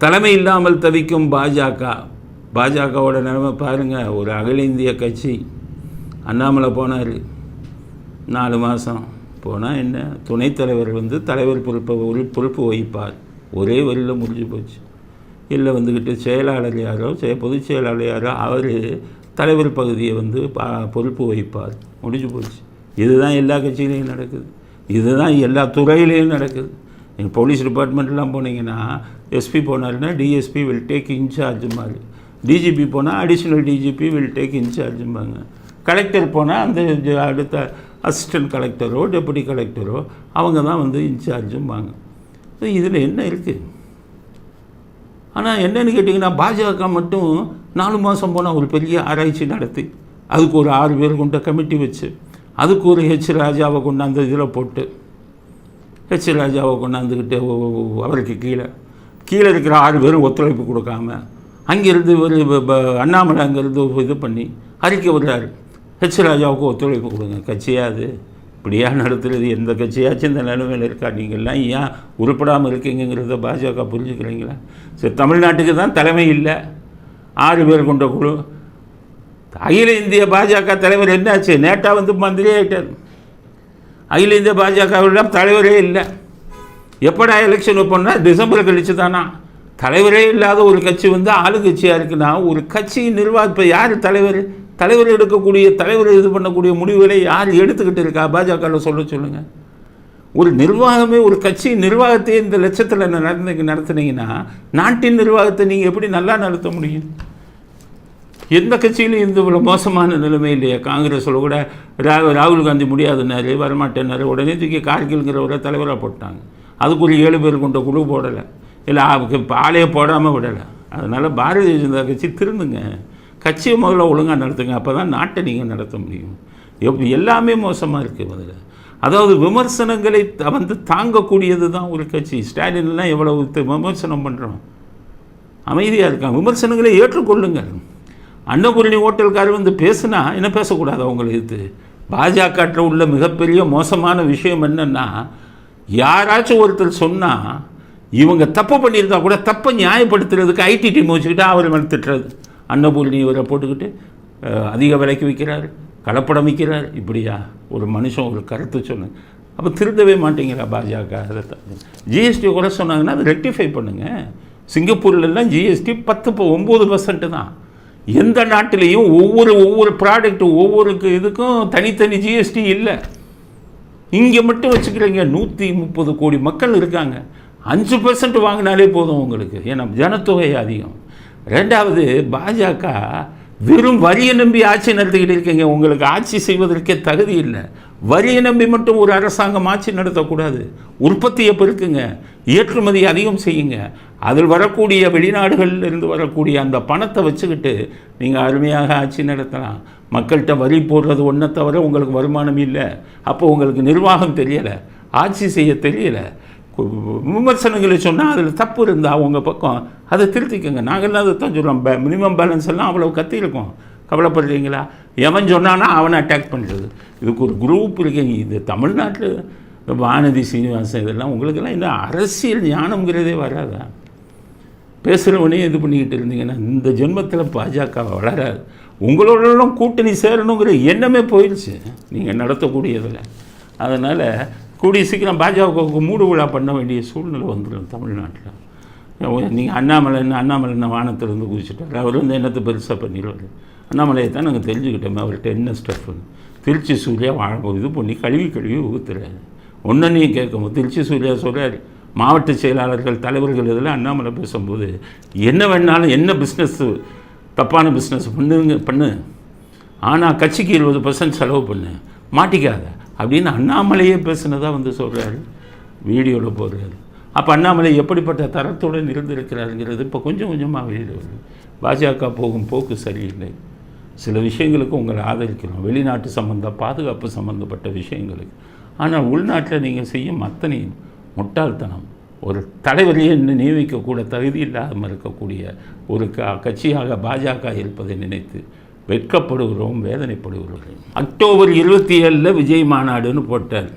தலைமை இல்லாமல் தவிக்கும் பாஜக பாஜகவோட நிலைமை பாருங்கள் ஒரு அகில இந்திய கட்சி அண்ணாமலை போனார். நாலு மாதம் போனால் என்ன? துணைத் தலைவர் வந்து தலைவர் பொறுப்பை ஒரு பொறுப்பு வகிப்பார். ஒரே வரியில் முடிஞ்சு போச்சு. இல்லை வந்துக்கிட்டு செயலாளர் யாரோ பொதுச் செயலாளர் யாரோ அவர் தலைவர் பகுதியை வந்து பா பொறுப்பு வகிப்பார். முடிஞ்சு போச்சு. இதுதான் எல்லா கட்சியிலையும் நடக்குது. இதுதான் எல்லா துறையிலையும் நடக்குது. நீங்கள் போலீஸ் டிபார்ட்மெண்ட்லாம் போனீங்கன்னா SP போனாருன்னா DSP will take in charge மாதிரி. டிஜிபி போனால் அடிஷ்னல் டிஜிபி வில் டேக் இன்சார்ஜும்பாங்க கலெக்டர் போனால் அந்த அடுத்த அசிஸ்டன்ட் கலெக்டரோ டெப்புட்டி கலெக்டரோ அவங்க தான் வந்து இன்சார்ஜும்பாங்க இதில் என்ன இருக்குது ஆனால் என்னன்னு கேட்டிங்கன்னா பாஜக மட்டும் நாலு மாதம் போனால் ஒரு பெரிய ஆராய்ச்சி நடத்தி அதுக்கு ஒரு ஆறு பேர் கொண்ட கமிட்டி வச்சு அதுக்கு ஒரு ஹெச் ராஜாவை கொண்டாந்து இதில் போட்டு ஹெச் ராஜாவை கொண்டாந்துக்கிட்டு அவருக்கு கீழே கீழே இருக்கிற ஆறு பேரும் ஒத்துழைப்பு கொடுக்காம அங்கேருந்து ஒரு ப- அண்ணாமலை அங்கேருந்து இது பண்ணி அறிக்கை விடுறாரு ஹெச் ராஜாவுக்கு ஒத்துழைப்பு கொடுங்க. கட்சியா அது? இப்படியா நடத்துகிறது எந்த கட்சியாச்சும் இந்த நிலைமையில் இருக்கா? நீங்கள்லாம் ஏன் உருப்படாமல் இருக்கீங்கிறத பாஜக புரிஞ்சுக்கிறீங்களா? சரி தமிழ்நாட்டுக்கு தான் தலைமை இல்லை. ஆறு பேர் கொண்ட குழு. அகில இந்திய பாஜக தலைவர் என்னாச்சு? நேட்டா வந்து மந்திரியே ஆகிட்டார் அகில இந்திய பாஜகவிடம் தலைவரே இல்லை. எப்படா எலெக்ஷன் வைப்போம்னா டிசம்பர் கழிச்சு தானா? தலைவரே இல்லாத ஒரு கட்சி வந்து ஆளுங்கட்சியாக இருக்குன்னா ஒரு கட்சியின் நிர்வாகிப்பை யார் தலைவர் தலைவர் எடுக்கக்கூடிய தலைவர் இது பண்ணக்கூடிய முடிவுகளை யார் எடுத்துக்கிட்டு இருக்கா? பாஜகவில் சொல்ல சொல்லுங்கள் ஒரு நிர்வாகமே ஒரு கட்சி நிர்வாகத்தை இந்த லட்சத்தில் நடந்து நடத்துனீங்கன்னா நாட்டின் நிர்வாகத்தை நீங்கள் எப்படி நல்லா நடத்த முடியும்? எந்த கட்சியிலும் இந்த இவ்வளோ மோசமான நிலைமை இல்லையா? காங்கிரஸில் கூட ரா- ராகுல் காந்தி முடியாதுன்னாரு வரமாட்டேன்னாரு உடனே தூக்கி கார்கில்ங்கிறவரை தலைவராக போட்டாங்க. அதுக்கு ஒரு ஏழு பேர் கொண்ட குழு போடலை. இல்லை இப்போ ஆளையே போடாமல் விடலை. அதனால் பாரதிய ஜனதா கட்சி திருந்துங்க. கட்சியை முதல்ல ஒழுங்காக நடத்துங்க. அப்போ தான் நாட்டை நீங்கள் நடத்த முடியும். எப் எல்லாமே மோசமாக இருக்குது முதல்ல. அதாவது விமர்சனங்களை த- வந்து தாங்கக்கூடியது தான் ஒரு கட்சி. ஸ்டாலின்லாம் எவ்வளவு விமர்சனம் பண்ணுறோம் அமைதியாக இருக்கான் விமர்சனங்களை ஏற்றுக்கொள்ளுங்கள். அன்னபூரணி ஹோட்டல்காரர் வந்து பேசுனா என்ன பேசக்கூடாது அவங்களை எதிர்த்து? பாஜகட்ட உள்ள மிகப்பெரிய மோசமான விஷயம் என்னென்னா யாராச்சும் ஒருத்தர் சொன்னால் இவங்க தப்பு பண்ணியிருந்தா கூட தப்பை நியாயப்படுத்துறதுக்கு ஐடி டீம் வச்சுக்கிட்டு அவர் மேலே திட்டுறது. அன்னபூர்ணி இவரை போட்டுக்கிட்டு அதிக விலைக்கு விற்கிறார் கலப்படம் விற்கிறார். இப்படியா? ஒரு மனுஷன் ஒரு கருத்து சொன்னேன் அப்போ திருந்தவே மாட்டேங்கிறா பாஜக. அதை ஜிஎஸ்டி குறை சொன்னாங்கன்னா அதை ரெக்டிஃபை பண்ணுங்கள் சிங்கப்பூர்லலாம் ஜிஎஸ்டி பத்து இப்போ ஒம்பது பர்சன்ட் தான். எந்த நாட்டிலையும் ஒவ்வொரு ஒவ்வொரு ப்ராடக்ட் ஒவ்வொரு இதுக்கும் தனித்தனி ஜிஎஸ்டி இல்லை. இங்கே மட்டும் வச்சுக்கிறீங்க நூற்றி முப்பது கோடி மக்கள் இருக்காங்க. அஞ்சு பர்சன்ட் வாங்கினாலே போதும் உங்களுக்கு. ஏன்னா ஜனத்தொகை அதிகம். ரெண்டாவது பாஜக வெறும் வரியை நம்பி ஆட்சி நடத்திக்கிட்டு இருக்கீங்க. உங்களுக்கு ஆட்சி செய்வதற்கே தகுதி இல்லை. வரியை நம்பி மட்டும் ஒரு அரசாங்கம் ஆட்சி நடத்தக்கூடாது. உற்பத்தியை பெருக்குங்க. ஏற்றுமதி அதிகம் செய்யுங்க. அதில் வரக்கூடிய வெளிநாடுகளில் இருந்து வரக்கூடிய அந்த பணத்தை வச்சுக்கிட்டு நீங்கள் அருமையாக ஆட்சி நடத்தலாம். மக்கள்கிட்ட வரி போடுறது ஒன்றை தவிர உங்களுக்கு வருமானம் இல்லை. அப்போ உங்களுக்கு நிர்வாகம் தெரியலை. ஆட்சி செய்ய தெரியலை. விமர்சனங்களை சொன்னால் அதில் தப்பு இருந்தால் உங்கள் பக்கம் அதை திருத்திக்கங்க. நாங்கள்லாம் அதை தான் சொல்கிறோம் மினிமம் பேலன்ஸ் எல்லாம் அவ்வளோ கத்திருக்கோம் கவலைப்படுறீங்களா? எவன் சொன்னானா அவனை அட்டாக் பண்ணுறது இதுக்கு ஒரு குரூப் இருக்கீங்க இது தமிழ்நாட்டில் வானதி சீனிவாசன் இதெல்லாம் உங்களுக்கெல்லாம் இந்த அரசியல் ஞானம்ங்கிறதே வராதா? பேசுகிறவனே இது பண்ணிக்கிட்டு இருந்தீங்கன்னா இந்த ஜென்மத்தில் பாஜக வளராது. உங்களோடலாம் கூட்டணி சேரணுங்கிற எண்ணமே போயிடுச்சு நீங்கள் நடத்தக்கூடியதில். அதனால் கூடிய சீக்கிரம் பாஜகவுக்கு மூடு விழா பண்ண வேண்டிய சூழ்நிலை வந்துடும் தமிழ்நாட்டில். நீங்கள் அண்ணாமலை என்ன அண்ணாமலை என்ன வானத்திலிருந்து குதிச்சிட்டார். அவர் வந்து என்னத்தை பெருசாக பண்ணிடுவார்? அண்ணாமலையை தான் நாங்கள் தெரிஞ்சுக்கிட்டோமே அவர்கிட்ட என்ன ஸ்டெஃப்னு திருச்சி சூர்யா வாழ இது பண்ணி கழுவி கழுவி ஊற்றுறாரு ஒன்றையும் கேட்கும்போது திருச்சி சூர்யா சொல்கிறார் மாவட்ட செயலாளர்கள் தலைவர்கள் இதில் அண்ணாமலை பேசும்போது என்ன வேணாலும் என்ன பிஸ்னஸ் தப்பான பிஸ்னஸ் பண்ணுங்க பண்ணு. ஆனால் கட்சிக்கு இருபது பர்சன்ட் செலவு பண்ணு. மாட்டிக்காத. அப்படின்னு அண்ணாமலையே பேசுனதாக வந்து சொல்கிறாரு வீடியோவில் போடுறாரு. அப்போ அண்ணாமலை எப்படிப்பட்ட தரத்துடன் இருந்திருக்கிறாருங்கிறது இப்போ கொஞ்சம் கொஞ்சமாக வெளியில் வருது பாஜக போகும் போக்கு சரியில்லை. சில விஷயங்களுக்கு உங்களை ஆதரிக்கிறோம். வெளிநாட்டு சம்பந்த பாதுகாப்பு சம்பந்தப்பட்ட விஷயங்களுக்கு. ஆனால் உள்நாட்டில் நீங்கள் செய்யும் அத்தனையும் முட்டாள்தனம். ஒரு தலைவரையே இன்னும் நியமிக்கக்கூட தகுதி இல்லாமல் இருக்கக்கூடிய ஒரு க கட்சியாக பாஜக இருப்பதை நினைத்து வெட்கப்படுகிறோம் வேதனைப்படுகிறோம். அக்டோபர் இருபத்தி ஏழில் விஜய் மாநாடுன்னு போட்டார்.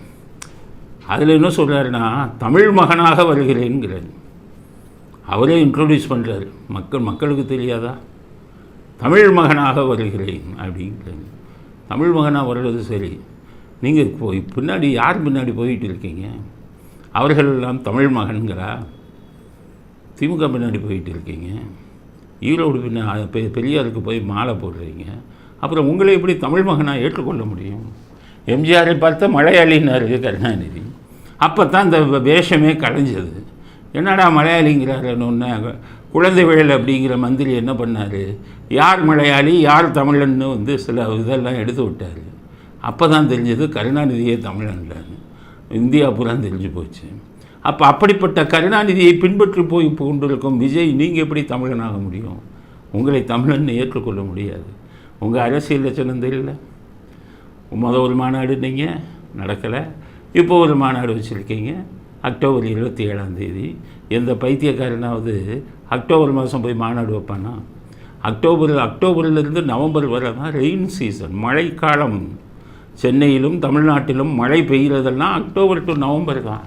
அதில் என்ன சொல்கிறாருன்னா தமிழ் மகனாக வருகிறேங்கிறார் அவரே இன்ட்ரொடியூஸ் பண்ணுறாரு மக்கள் மக்களுக்கு தெரியாதா? தமிழ் மகனாக வருகிறேன் அப்படிங்கிறாங்க தமிழ் மகனாக வர்றது சரி. நீங்கள் போய் பின்னாடி யார் பின்னாடி போயிட்டு இருக்கீங்க? அவர்கள் எல்லாம் தமிழ் மகன்களா? திமுக பின்னாடி போயிட்டு இருக்கீங்க. ஈரோடு பின்ன பெரியாருக்கு போய் மாலை போடுறீங்க. அப்புறம் உங்களை எப்படி தமிழ் மகனாக ஏற்றுக்கொள்ள முடியும்? எம்ஜிஆரை பார்த்த மலையாளின்னாரு கருணாநிதி. அப்போ தான் இந்த வேஷமே கலைஞ்சது. என்னடா மலையாளிங்கிறாருன்னு குழந்தை வேல் அப்படிங்கிற மந்திரி என்ன பண்ணார்? யார் மலையாளி யார் தமிழன்னு வந்து சில இதெல்லாம் எடுத்து விட்டார். அப்போ தான் தெரிஞ்சது கருணாநிதியே தமிழன்லான்னு இந்தியா பூரா தெரிஞ்சு போச்சு. அப்போ அப்படிப்பட்ட கருணாநிதியை பின்பற்றி போய் கொண்டிருக்கும் விஜய் நீங்கள் எப்படி தமிழனாக முடியும்? உங்களை தமிழன்னு ஏற்றுக்கொள்ள முடியாது. உங்கள் அரசியல் லட்சணம் தெரியல? முத ஒரு மாநாடு நீங்கள் நடக்கலை. இப்போ ஒரு மாநாடு வச்சுருக்கீங்க அக்டோபர் இருபத்தி ஏழாம் தேதி. எந்த பைத்தியக்காரனாவது அக்டோபர் மாதம் போய் மாநாடு வைப்பானா? அக்டோபர் அக்டோபர்லேருந்து நவம்பர் வரை தான் ரெயின் சீசன் மழைக்காலம். சென்னையிலும் தமிழ்நாட்டிலும் மழை பெய்கிறதெல்லாம் அக்டோபர் டு நவம்பர் தான்.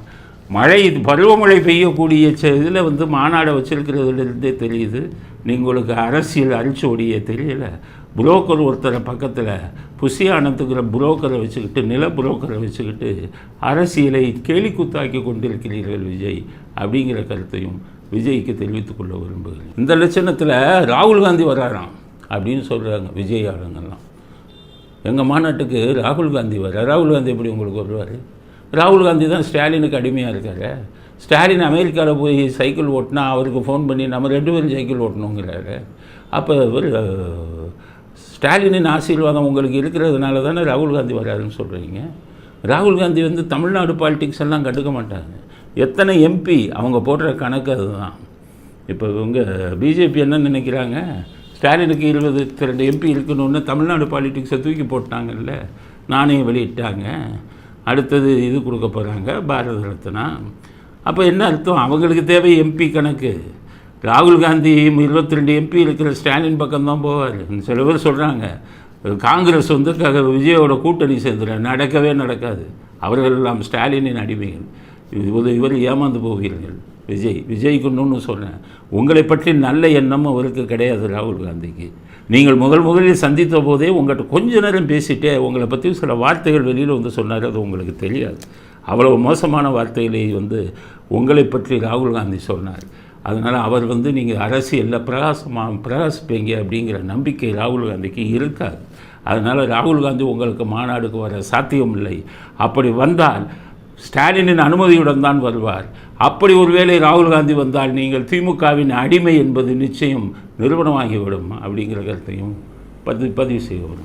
மழை இது பருவமழை பெய்யக்கூடிய இதில் வந்து மாநாடை வச்சுருக்கிறதுலேருந்தே தெரியுது. நீங்களுக்கு அரசியல் அரிச்சோடியே தெரியலை. புரோக்கர் ஒருத்தரை பக்கத்தில் புஷி ஆனந்துங்கிற புரோக்கரை வச்சுக்கிட்டு நில புரோக்கரை வச்சுக்கிட்டு அரசியலை கேலிக்குத்தாக்கி கொண்டிருக்கிறீர்கள் விஜய் அப்படிங்கிற கருத்தையும் விஜய்க்கு தெரிவித்துக்கொள்ள விரும்புகிறேன். இந்த லட்சணத்தில் ராகுல் காந்தி வராராம் அப்படின்னு சொல்கிறாங்க விஜய் ஆளுங்கள்லாம். எங்கள் மாநாட்டுக்கு ராகுல் காந்தி வர ராகுல் காந்தி எப்படி உங்களுக்கு வருவார்? ராகுல் காந்தி தான் ஸ்டாலினுக்கு அடிமையாக இருக்காரு. ஸ்டாலின் அமெரிக்காவில் போய் சைக்கிள் ஓட்டினா அவருக்கு ஃபோன் பண்ணி நம்ம ரெண்டு பேரும் சைக்கிள் ஓட்டணுங்கிறாரு. அப்போ இவர் ஸ்டாலினின் ஆசீர்வாதம் உங்களுக்கு இருக்கிறதுனால தானே ராகுல் காந்தி வராருன்னு சொல்கிறீங்க ராகுல் காந்தி வந்து தமிழ்நாடு பாலிடிக்ஸ் எல்லாம் கண்டுக்க மாட்டாங்க எத்தனை எம்பி அவங்க போடுற கணக்கு அதுதான். இப்போ இவங்க பிஜேபி என்ன நினைக்கிறாங்க? ஸ்டாலினுக்கு இருபது ரெண்டு எம்பி இருக்கணும்னு தமிழ்நாடு பாலிடிக்ஸை தூக்கி போட்டாங்கல்ல. நாணயம் வெளியிட்டாங்க. அடுத்தது இது கொடுக்க போகிறாங்க பாரத ரத்னா. அப்போ என்ன அர்த்தம்? அவங்களுக்கு தேவை எம்பி கணக்கு. ராகுல் காந்தி இருபத்தி ரெண்டு எம்பி இருக்கிற ஸ்டாலின் பக்கம்தான் போவார். சில பேர் சொல்கிறாங்க காங்கிரஸ் வந்து க- விஜயோட கூட்டணி சேர்ந்துட நடக்கவே நடக்காது. அவர்கள் எல்லாம் ஸ்டாலினின் அடிமைகள். இது இவர் ஏமாந்து போவீர்கள் விஜய் விஜய்க்கு இன்னொன்று சொல்கிறேன் உங்களை பற்றி நல்ல எண்ணம் அவருக்கு கிடையாது ராகுல் காந்திக்கு. நீங்கள் முதல் முதலில் சந்தித்த போதே உங்கள்கிட்ட கொஞ்ச நேரம் பேசிட்டே உங்களை பற்றி சில வார்த்தைகள் வெளியில் வந்து சொன்னார் அது உங்களுக்கு தெரியாது. அவ்வளவு மோசமான வார்த்தைகளை வந்து உங்களை பற்றி ராகுல் காந்தி சொன்னார். அதனால் அவர் வந்து நீங்கள் அரசியலில் பிரகாசமாக பிரகாசிப்பீங்க அப்படிங்கிற நம்பிக்கை ராகுல் காந்திக்கு இருக்காது. அதனால் ராகுல் காந்தி உங்களுக்கு மாநாடுக்கு வர சாத்தியம் இல்லை. அப்படி வந்தால் ஸ்டாலினின் அனுமதியுடன் தான் வருவார். அப்படி ஒருவேளை ராகுல் காந்தி வந்தால் நீங்கள் திமுகவின் அடிமை என்பது நிச்சயம் நிறுவனமாகிவிடும் அப்படிங்கிற கருத்தையும் பதிவு பதிவு செய்ய